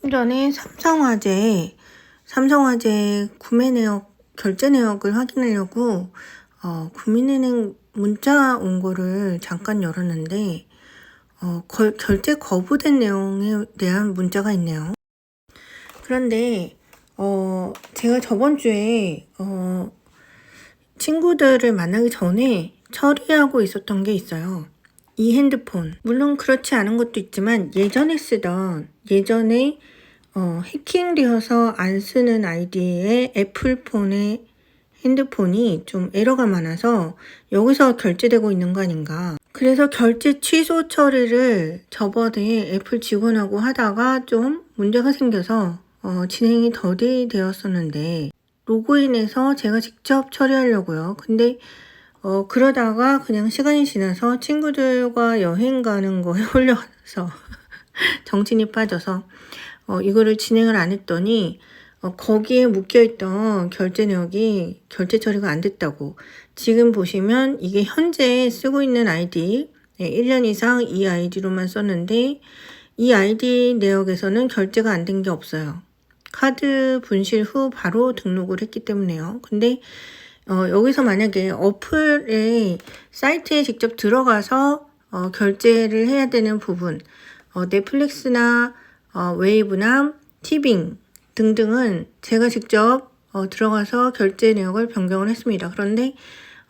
좀 전에 삼성화재, 삼성화재 구매 내역, 결제 내역을 확인하려고, 어, 국민은행 문자 온 거를 잠깐 열었는데, 어, 걸- 결제 거부된 내용에 대한 문자가 있네요. 그런데, 어, 제가 저번 주에, 어, 친구들을 만나기 전에 처리하고 있었던 게 있어요. 이 핸드폰. 물론 그렇지 않은 것도 있지만 예전에 쓰던 예전에 어, 해킹되어서 안 쓰는 아이디의 애플폰의 핸드폰이 좀 에러가 많아서 여기서 결제되고 있는 거 아닌가. 그래서 결제 취소 처리를 저번에 애플 직원하고 하다가 좀 문제가 생겨서 어, 진행이 더디 되었었는데 로그인해서 제가 직접 처리하려고요. 근데 어, 그러다가 그냥 시간이 지나서 친구들과 여행 가는 거에 홀려서 정신이 빠져서 어, 이거를 진행을 안 했더니 어, 거기에 묶여있던 결제 내역이 결제 처리가 안 됐다고. 지금 보시면 이게 현재 쓰고 있는 아이디, 네, 1년 이상 이 아이디로만 썼는데 이 아이디 내역에서는 결제가 안 된 게 없어요. 카드 분실 후 바로 등록을 했기 때문에요. 근데 어, 여기서 만약에 어플에 사이트에 직접 들어가서 어, 결제를 해야 되는 부분, 어, 넷플릭스나 어, 웨이브나 티빙 등등은 제가 직접 어, 들어가서 결제 내역을 변경을 했습니다. 그런데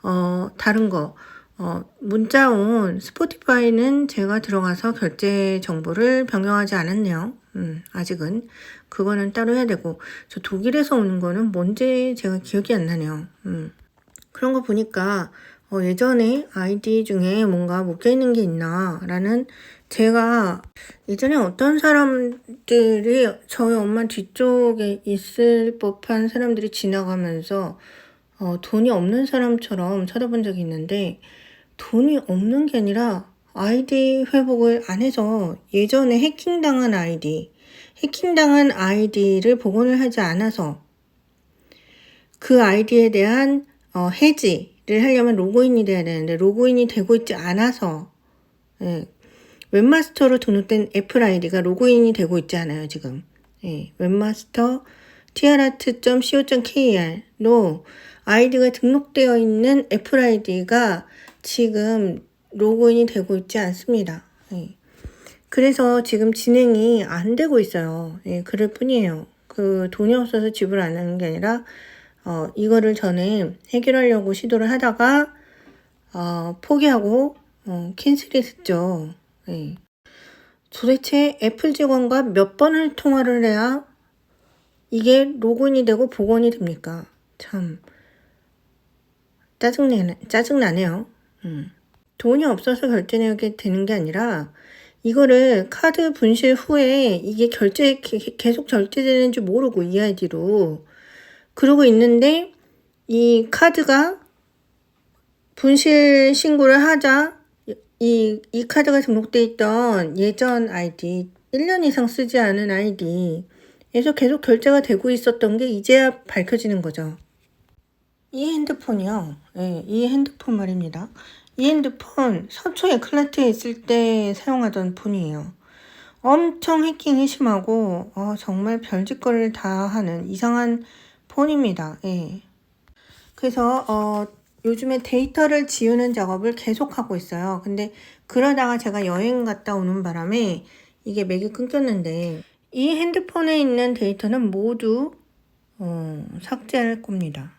어, 다른 거 어, 문자 온 스포티파이는 제가 들어가서 결제 정보를 변경하지 않았네요. 음, 아직은. 그거는 따로 해야 되고, 저 독일에서 오는 거는 뭔지 제가 기억이 안 나네요. 음. 그런 거 보니까, 어, 예전에 아이디 중에 뭔가 묶여 있는 게 있나, 라는, 제가 예전에 어떤 사람들이 저희 엄마 뒤쪽에 있을 법한 사람들이 지나가면서, 어, 돈이 없는 사람처럼 쳐다본 적이 있는데, 돈이 없는 게 아니라 아이디 회복을 안 해서 예전에 해킹당한 아이디, 해킹당한 아이디를 복원을 하지 않아서 그 아이디에 대한 어, 해지를 하려면 로그인이 돼야 되는데 로그인이 되고 있지 않아서 예, 웹마스터로 등록된 애플 아이디가 로그인이 되고 있지 않아요 지금. 예, 웹마스터 trart.co.kr로 아이디가 등록되어 있는 애플 아이디가 지금 로그인이 되고 있지 않습니다. 예. 그래서 지금 진행이 안 되고 있어요. 예, 그럴 뿐이에요. 그 돈이 없어서 지불 안 하는 게 아니라 어, 이거를 저는 해결하려고 시도를 하다가 어, 포기하고 어, 캔슬했었죠. 예. 도대체 애플 직원과 몇 번을 통화를 해야 이게 로그인이 되고 복원이 됩니까? 참 짜증나네, 짜증나네요. 음. 돈이 없어서 결제 내역이 되는 게 아니라 이거를 카드 분실 후에 이게 결제 게- 계속 결제되는지 모르고 이 아이디로 그러고 있는데 이 카드가 분실 신고를 하자 이, 이 카드가 등록돼 있던 예전 아이디 1년 이상 쓰지 않은 아이디에서 계속 결제가 되고 있었던 게 이제야 밝혀지는 거죠. 이 핸드폰이요. 예, 이 핸드폰 말입니다. 이 핸드폰 서초에 클라트에 있을 때 사용하던 폰이에요. 엄청 해킹이 심하고 어, 정말 별짓거리를 다 하는 이상한 폰입니다. 예. 그래서 어, 요즘에 데이터를 지우는 작업을 계속하고 있어요. 근데 그러다가 제가 여행 갔다 오는 바람에 이게 맥이 끊겼는데 이 핸드폰에 있는 데이터는 모두 어, 삭제할 겁니다.